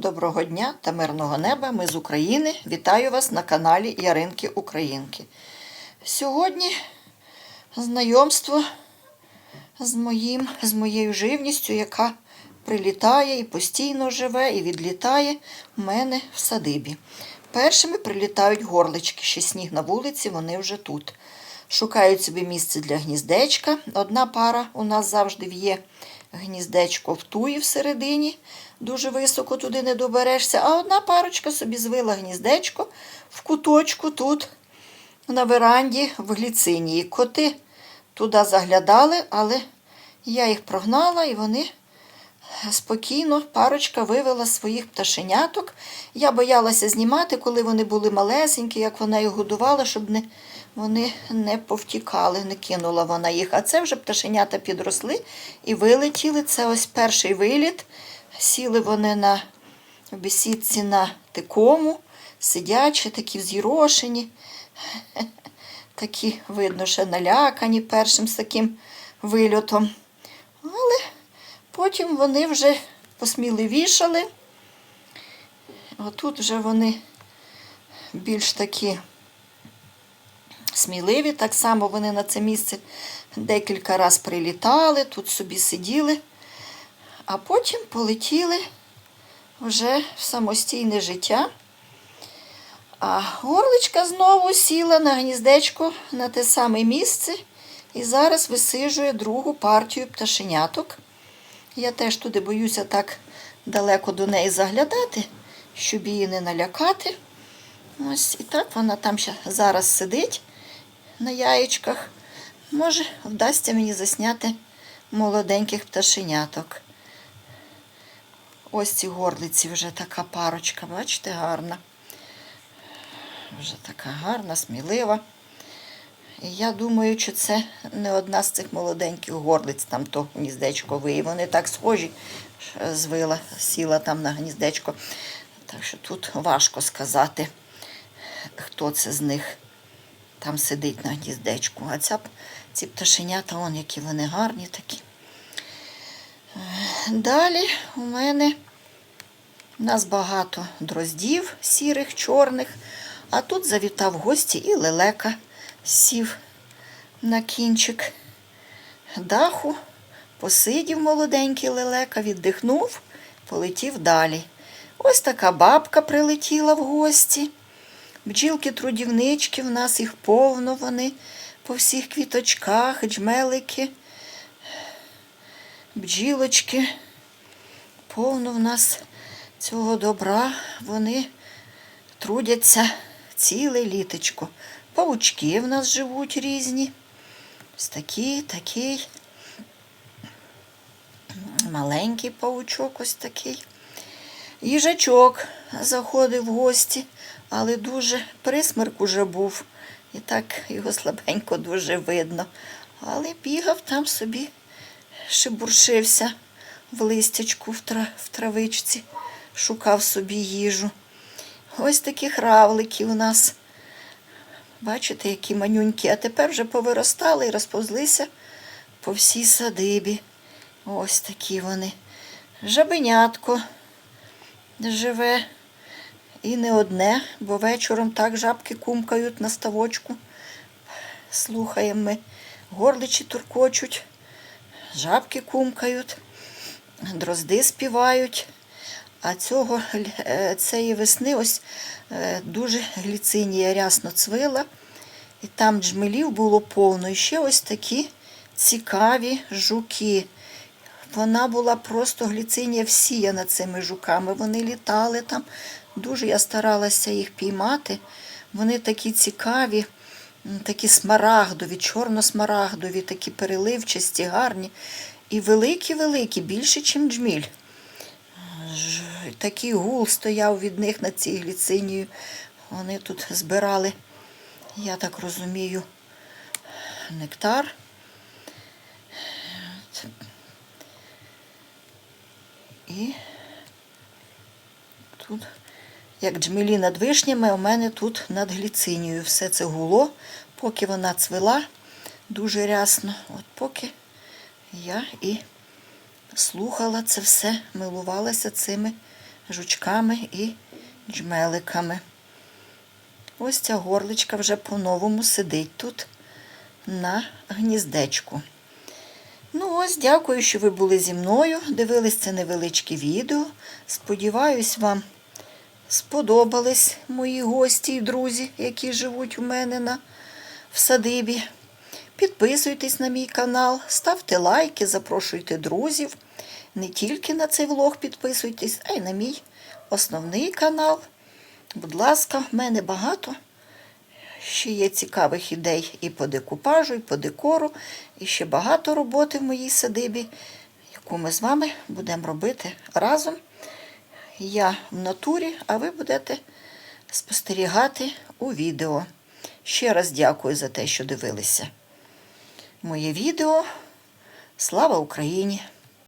доброго дня та мирного неба. Ми з України. Вітаю вас на каналі Яринки Українки. Сьогодні знайомство з, моїм, з моєю живністю, яка прилітає і постійно живе, і відлітає у мене в садибі. Першими прилітають горлички, ще сніг на вулиці, вони вже тут. Шукають собі місце для гніздечка. Одна пара у нас завжди є гніздечко в туї всередині, дуже високо туди не доберешся. А одна парочка собі звила гніздечко в куточку тут, на веранді, в гліцинії. Коти туди заглядали, але я їх прогнала і вони спокійно парочка вивела своїх пташеняток. Я боялася знімати, коли вони були малесенькі, як вона їх годувала, щоб не, вони не повтікали, не кинула вона їх. А це вже пташенята підросли і вилетіли. Це ось перший виліт. Сіли вони на бесідці на тикому, сидячі, такі вз'їрошені, такі, видно, ще налякані першим з таким вильотом. Потім вони вже посміливішали. Отут вже вони більш такі сміливі. Так само вони на це місце декілька разів прилітали, тут собі сиділи, а потім полетіли вже в самостійне життя. А горличка знову сіла на гніздечко на те саме місце і зараз висижує другу партію пташеняток. Я теж туди боюся так далеко до неї заглядати, щоб її не налякати. Ось і так вона там ще зараз сидить на яєчках. Може, вдасться мені засняти молоденьких пташеняток. Ось ці горлиці вже така парочка, бачите, гарна. Вже така гарна, смілива. Я думаю, що це не одна з цих молоденьких горлиць, там то гніздечко виє. Вони так схожі, звила, сіла там на гніздечко. Так що тут важко сказати, хто це з них там сидить на гніздечку. А ця, ці пташенята, вон, які вони гарні такі. Далі у мене у нас багато дроздів сірих, чорних, а тут завітав гості і лелека сів на кінчик даху, посидів молоденький лелека, віддихнув, полетів далі. Ось така бабка прилетіла в гості. Бджілки-трудівнички, в нас їх повно, вони по всіх квіточках, джмелики, бджілочки. Повно в нас цього добра, вони трудяться ціле літочко. Павучки в нас живуть різні. Ось такий, такий. Маленький павучок ось такий. Їжачок заходив в гості, але дуже присмерк уже був. І так його слабенько дуже видно. Але бігав там собі, шибуршився в листячку в, тра, в травичці, шукав собі їжу. Ось такі хравлики у нас. Бачите, які манюнькі, а тепер вже повиростали і розповзлися по всій садибі. Ось такі вони. Жабенятко живе. І не одне, бо вечором так жабки кумкають на ставочку. Слухаємо ми, горличі туркочуть, жабки кумкають, дрозди співають. А цього, е, цієї весни ось е, дуже гліцинія рясно цвила. І там джмелів було повно. І ще ось такі цікаві жуки. Вона була просто гліцинія всіяна цими жуками. Вони літали там. Дуже я старалася їх піймати. Вони такі цікаві, такі смарагдові, чорно-смарагдові, такі переливчасті, гарні. І великі-великі, більше, ніж джміль такий гул стояв від них на цій гліцинії. Вони тут збирали, я так розумію, нектар. І тут, як джмелі над вишнями, у мене тут над гліцинією все це гуло, поки вона цвела дуже рясно. От поки я і слухала це все, милувалася цими жучками і джмеликами. Ось ця горличка вже по-новому сидить тут на гніздечку. Ну ось, дякую, що ви були зі мною. Дивились це невеличке відео. Сподіваюсь, вам сподобались мої гості і друзі, які живуть у мене на в садибі. Підписуйтесь на мій канал, ставте лайки, запрошуйте друзів. Не тільки на цей влог підписуйтесь, а й на мій основний канал. Будь ласка, в мене багато. Ще є цікавих ідей і по декупажу, і по декору, і ще багато роботи в моїй садибі, яку ми з вами будемо робити разом. Я в натурі, а ви будете спостерігати у відео. Ще раз дякую за те, що дивилися моє відео. Слава Україні!